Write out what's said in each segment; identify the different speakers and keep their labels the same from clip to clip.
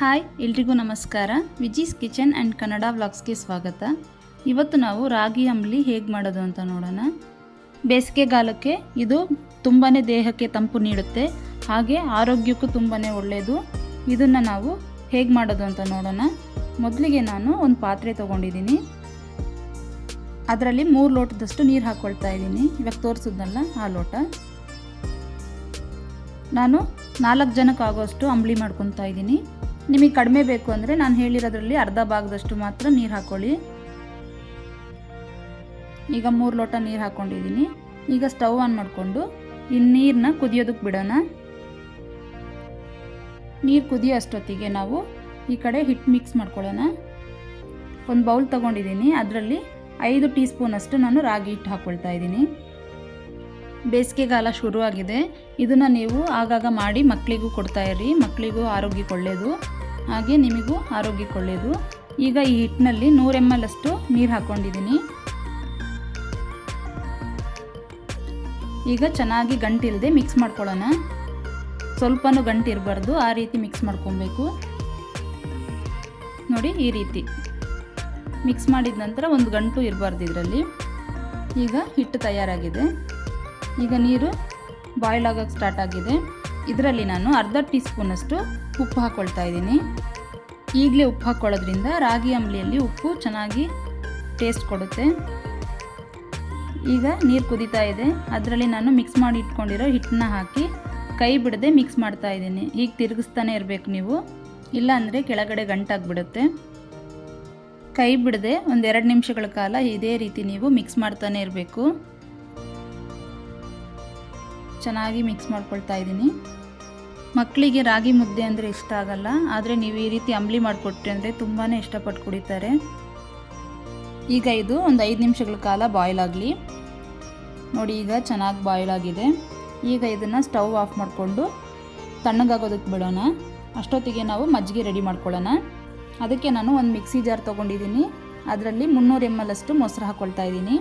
Speaker 1: Hi, ಎಲ್ರಿಗೂ ನಮಸ್ಕಾರ. Viji's kitchen and Kannada ವ್ಲಾಗ್ಸ್ಗೆ ಸ್ವಾಗತ. ಇವತ್ತು ನಾವು ರಾಗಿ ಅಂಬ್ಲಿ ಹೇಗೆ ಮಾಡೋದು ಅಂತ ನೋಡೋಣ. ಬೇಸಿಗೆಗಾಲಕ್ಕೆ ಇದು ತುಂಬಾ ದೇಹಕ್ಕೆ ತಂಪು ನೀಡುತ್ತೆ. ಹಾಗೆ ಆರೋಗ್ಯಕ್ಕೂ ತುಂಬಾ ಒಳ್ಳೆಯದು ಇದನ್ನು ನಾವು ಹೇಗೆ ಮಾಡೋದು ಅಂತ ನೋಡೋಣ. ಮೊದಲಿಗೆ ನಾನು ಒಂದು ಪಾತ್ರೆ ತೊಗೊಂಡಿದ್ದೀನಿ ಅದರಲ್ಲಿ ಮೂರು ಲೋಟದಷ್ಟು ನೀರು ಹಾಕ್ಕೊಳ್ತಾ ಇದ್ದೀನಿ ಇವಾಗ ತೋರಿಸಿದ್ನಲ್ಲ ಆ ಲೋಟ. ನಾನು ನಾಲ್ಕು ಜನಕ್ಕಾಗೋಷ್ಟು ಅಂಬ್ಲಿ ಮಾಡ್ಕೊತಾ ಇದ್ದೀನಿ ನಿಮಗೆ ಕಡಿಮೆ ಬೇಕು ಅಂದರೆ ನಾನು ಹೇಳಿರೋದ್ರಲ್ಲಿ ಅರ್ಧ ಭಾಗದಷ್ಟು ಮಾತ್ರ ನೀರು ಹಾಕ್ಕೊಳ್ಳಿ ಈಗ ಮೂರು ಲೋಟ ನೀರು ಹಾಕ್ಕೊಂಡಿದ್ದೀನಿ ಈಗ ಸ್ಟವ್ ಆನ್ ಮಾಡಿಕೊಂಡು ಈ ನೀರನ್ನ ಕುದಿಯೋದಕ್ಕೆ ಬಿಡೋಣ. ನೀರು ಕುದಿಯೋ ಅಷ್ಟೊತ್ತಿಗೆ ನಾವು ಈ ಕಡೆ ಹಿಟ್ಟು ಮಿಕ್ಸ್ ಮಾಡ್ಕೊಳ್ಳೋಣ. ಒಂದು ಬೌಲ್ ತೊಗೊಂಡಿದ್ದೀನಿ. ಅದರಲ್ಲಿ ಐದು ಟೀ ಸ್ಪೂನಷ್ಟು ನಾನು ರಾಗಿ ಹಿಟ್ಟು ಹಾಕ್ಕೊಳ್ತಾ ಇದ್ದೀನಿ. ಬೇಸಿಗೆಗಾಲ ಶುರುವಾಗಿದೆ. ಇದನ್ನು ನೀವು ಆಗಾಗ ಮಾಡಿ ಮಕ್ಕಳಿಗೂ ಕೊಡ್ತಾಯಿರಿ ಮಕ್ಕಳಿಗೂ ಆರೋಗ್ಯಕ್ಕೆ ಒಳ್ಳೆಯದು ಹಾಗೆ ನಿಮಗೂ ಆರೋಗ್ಯಕ್ಕೆ ಒಳ್ಳೆಯದು. ಈಗ ಈ ಹಿಟ್ಟಿನಲ್ಲಿ ನೂರು ಎಂ ಎಲ್ ಅಷ್ಟು ನೀರು ಹಾಕ್ಕೊಂಡಿದ್ದೀನಿ ಈಗ ಚೆನ್ನಾಗಿ ಗಂಟಿಲ್ಲದೆ ಮಿಕ್ಸ್ ಮಾಡ್ಕೊಳ್ಳೋಣ. ಸ್ವಲ್ಪನೂ ಗಂಟು ಇರಬಾರ್ದು ಆ ರೀತಿ ಮಿಕ್ಸ್ ಮಾಡ್ಕೊಬೇಕು. ನೋಡಿ ಈ ರೀತಿ. ಮಿಕ್ಸ್ ಮಾಡಿದ ನಂತರ ಒಂದು ಗಂಟು ಇರಬಾರ್ದು ಇದರಲ್ಲಿ. ಈಗ ಹಿಟ್ಟು ತಯಾರಾಗಿದೆ. ಈಗ ನೀರು ಬಾಯ್ಲ್ ಆಗೋಕ್ಕೆ ಸ್ಟಾರ್ಟ್ ಆಗಿದೆ. ಇದರಲ್ಲಿ ನಾನು ಅರ್ಧ ಟೀ ಸ್ಪೂನಷ್ಟು ಉಪ್ಪು ಹಾಕ್ಕೊಳ್ತಾ ಇದ್ದೀನಿ. ಈಗಲೇ ಉಪ್ಪು ಹಾಕ್ಕೊಳ್ಳೋದ್ರಿಂದ ರಾಗಿ ಅಂಬಲಿಯಲ್ಲಿ ಉಪ್ಪು ಚೆನ್ನಾಗಿ ಟೇಸ್ಟ್ ಕೊಡುತ್ತೆ. ಈಗ ನೀರು ಕುದೀತಾ ಇದೆ. ಅದರಲ್ಲಿ ನಾನು ಮಿಕ್ಸ್ ಮಾಡಿ ಇಟ್ಕೊಂಡಿರೋ ಹಿಟ್ಟನ್ನ ಹಾಕಿ ಕೈ ಬಿಡದೆ ಮಿಕ್ಸ್ ಮಾಡ್ತಾ ಇದ್ದೀನಿ. ಈಗ ತಿರುಗಿಸ್ತಾನೆ ಇರಬೇಕು ನೀವು. ಇಲ್ಲಾಂದರೆ ಕೆಳಗಡೆ ಗಂಟಾಗ್ಬಿಡುತ್ತೆ. ಕೈ ಬಿಡದೆ ಒಂದೆರಡು ನಿಮಿಷಗಳ ಕಾಲ ಇದೇ ರೀತಿ ನೀವು ಮಿಕ್ಸ್ ಮಾಡ್ತಾನೆ ಇರಬೇಕು. ಚೆನ್ನಾಗಿ ಮಿಕ್ಸ್ ಮಾಡ್ಕೊಳ್ತಾ ಇದ್ದೀನಿ. ಮಕ್ಕಳಿಗೆ ರಾಗಿ ಮುದ್ದೆ ಅಂದರೆ ಇಷ್ಟ ಆಗಲ್ಲ, ಆದರೆ ನೀವು ಈ ರೀತಿ ಅಂಬ್ಲಿ ಮಾಡಿಕೊಟ್ರಿ ಅಂದರೆ ತುಂಬಾ ಇಷ್ಟಪಟ್ಟು ಕುಡಿತಾರೆ. ಈಗ ಇದು ಒಂದು ಐದು ನಿಮಿಷಗಳ ಕಾಲ ಬಾಯ್ಲ್ ಆಗಲಿ. ನೋಡಿ, ಈಗ ಚೆನ್ನಾಗಿ ಬಾಯ್ಲ್ ಆಗಿದೆ. ಈಗ ಇದನ್ನು ಸ್ಟವ್ ಆಫ್ ಮಾಡಿಕೊಂಡು ತಣ್ಣಗಾಗೋದಕ್ಕೆ ಬಿಡೋಣ. ಅಷ್ಟೊತ್ತಿಗೆ ನಾವು ಮಜ್ಜಿಗೆ ರೆಡಿ ಮಾಡ್ಕೊಳ್ಳೋಣ. ಅದಕ್ಕೆ ನಾನು ಒಂದು ಮಿಕ್ಸಿ ಜಾರ್ ತೊಗೊಂಡಿದ್ದೀನಿ. ಅದರಲ್ಲಿ ಮುನ್ನೂರು ಎಂ ಎಲ್ ಅಷ್ಟು ಮೊಸರು ಹಾಕ್ಕೊಳ್ತಾ ಇದ್ದೀನಿ.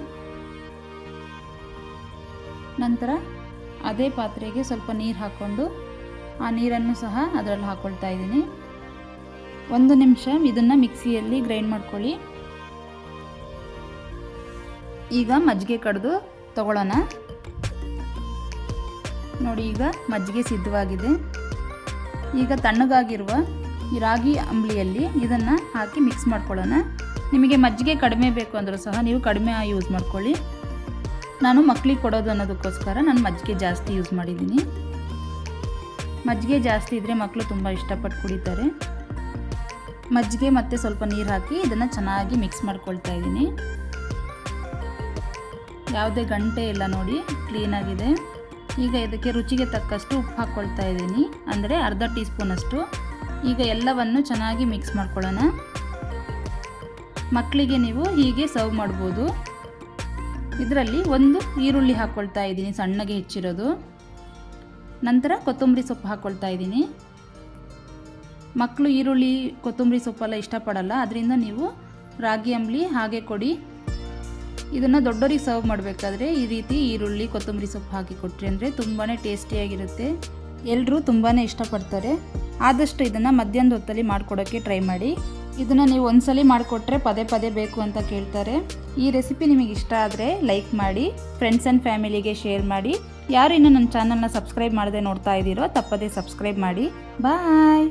Speaker 1: ನಂತರ ಅದೇ ಪಾತ್ರೆಗೆ ಸ್ವಲ್ಪ ನೀರು ಹಾಕ್ಕೊಂಡು ಆ ನೀರನ್ನು ಸಹ ಅದರಲ್ಲಿ ಹಾಕ್ಕೊಳ್ತಾ ಇದ್ದೀನಿ. ಒಂದು ನಿಮಿಷ ಇದನ್ನು ಮಿಕ್ಸಿಯಲ್ಲಿ ಗ್ರೈಂಡ್ ಮಾಡ್ಕೊಳ್ಳಿ. ಈಗ ಮಜ್ಜಿಗೆ ಕಡಿದು ತಗೊಳ್ಳೋಣ. ನೋಡಿ, ಈಗ ಮಜ್ಜಿಗೆ ಸಿದ್ಧವಾಗಿದೆ. ಈಗ ತಣ್ಣಗಾಗಿರುವ ಈ ರಾಗಿ ಅಂಬ್ಲಿಯಲ್ಲಿ ಇದನ್ನು ಹಾಕಿ ಮಿಕ್ಸ್ ಮಾಡ್ಕೊಳ್ಳೋಣ. ನಿಮಗೆ ಮಜ್ಜಿಗೆ ಕಡಿಮೆ ಬೇಕು ಅಂದರೂ ಸಹ ನೀವು ಕಡಿಮೆ ಯೂಸ್ ಮಾಡ್ಕೊಳ್ಳಿ. ನಾನು ಮಕ್ಕಳಿಗೆ ಕೊಡೋದು ಅನ್ನೋದಕ್ಕೋಸ್ಕರ ನಾನು ಮಜ್ಜಿಗೆ ಜಾಸ್ತಿ ಯೂಸ್ ಮಾಡಿದ್ದೀನಿ. ಮಜ್ಜಿಗೆ ಜಾಸ್ತಿ ಇದ್ದರೆ ಮಕ್ಕಳು ತುಂಬ ಇಷ್ಟಪಟ್ಟು ಕುಡಿತಾರೆ. ಮಜ್ಜಿಗೆ ಮತ್ತು ಸ್ವಲ್ಪ ನೀರು ಹಾಕಿ ಇದನ್ನು ಚೆನ್ನಾಗಿ ಮಿಕ್ಸ್ ಮಾಡ್ಕೊಳ್ತಾ ಇದ್ದೀನಿ. ಯಾವುದೇ ಗಂಟೆ ಇಲ್ಲ ನೋಡಿ ಕ್ಲೀನಾಗಿದೆ ಈಗ ಇದಕ್ಕೆ ರುಚಿಗೆ ತಕ್ಕಷ್ಟು ಉಪ್ಪು ಹಾಕ್ಕೊಳ್ತಾ ಇದ್ದೀನಿ. ಅಂದರೆ ಅರ್ಧ ಟೀ ಸ್ಪೂನಷ್ಟು ಈಗ ಎಲ್ಲವನ್ನು ಚೆನ್ನಾಗಿ ಮಿಕ್ಸ್ ಮಾಡ್ಕೊಳ್ಳೋಣ. ಮಕ್ಕಳಿಗೆ ನೀವು ಹೀಗೆ ಸರ್ವ್ ಮಾಡ್ಬೋದು. ಇದರಲ್ಲಿ ಒಂದು ಈರುಳ್ಳಿ ಹಾಕ್ಕೊಳ್ತಾ ಇದ್ದೀನಿ, ಸಣ್ಣಗೆ ಹೆಚ್ಚಿರೋದು. ನಂತರ ಕೊತ್ತಂಬರಿ ಸೊಪ್ಪು ಹಾಕ್ಕೊಳ್ತಾ ಇದ್ದೀನಿ. ಮಕ್ಕಳು ಈರುಳ್ಳಿ, ಕೊತ್ತಂಬರಿ ಸೊಪ್ಪೆಲ್ಲ ಇಷ್ಟಪಡಲ್ಲ ಅದರಿಂದ ನೀವು ರಾಗಿ, ಅಂಬ್ಲಿ, ಹಾಗೆ ಕೊಡಿ. ಇದನ್ನು ದೊಡ್ಡವರಿಗೆ ಸರ್ವ್ ಮಾಡಬೇಕಾದ್ರೆ ಈ ರೀತಿ ಈರುಳ್ಳಿ, ಕೊತ್ತಂಬರಿ ಸೊಪ್ಪು ಹಾಕಿ ಕೊಟ್ರಿ ಅಂದರೆ ತುಂಬಾ ಟೇಸ್ಟಿಯಾಗಿರುತ್ತೆ ಎಲ್ಲರೂ ತುಂಬಾ ಇಷ್ಟಪಡ್ತಾರೆ. ಆದಷ್ಟು ಇದನ್ನು ಮಧ್ಯಾಹ್ನದ ಹೊತ್ತಲ್ಲಿ ಮಾಡಿಕೊಡೋಕ್ಕೆ ಟ್ರೈ ಮಾಡಿ. ಇದನ್ನು ನೀವು ಒಂದ್ಸಲಿ ಮಾಡಿಕೊಟ್ರೆ ಪದೇ ಪದೇ ಬೇಕು ಅಂತ ಕೇಳ್ತಾರೆ. ಈ ರೆಸಿಪಿ ನಿಮಗೆ ಇಷ್ಟ ಆದರೆ ಲೈಕ್ ಮಾಡಿ ಫ್ರೆಂಡ್ಸ್ ಆ್ಯಂಡ್ ಫ್ಯಾಮಿಲಿಗೆ ಶೇರ್ ಮಾಡಿ. ಯಾರು ಇನ್ನೂ ನನ್ನ ಚಾನಲ್ನ ಸಬ್ಸ್ಕ್ರೈಬ್ ಮಾಡದೆ ನೋಡ್ತಾ ಇದ್ದೀರೋ ತಪ್ಪದೇ ಸಬ್ಸ್ಕ್ರೈಬ್ ಮಾಡಿ. ಬಾಯ್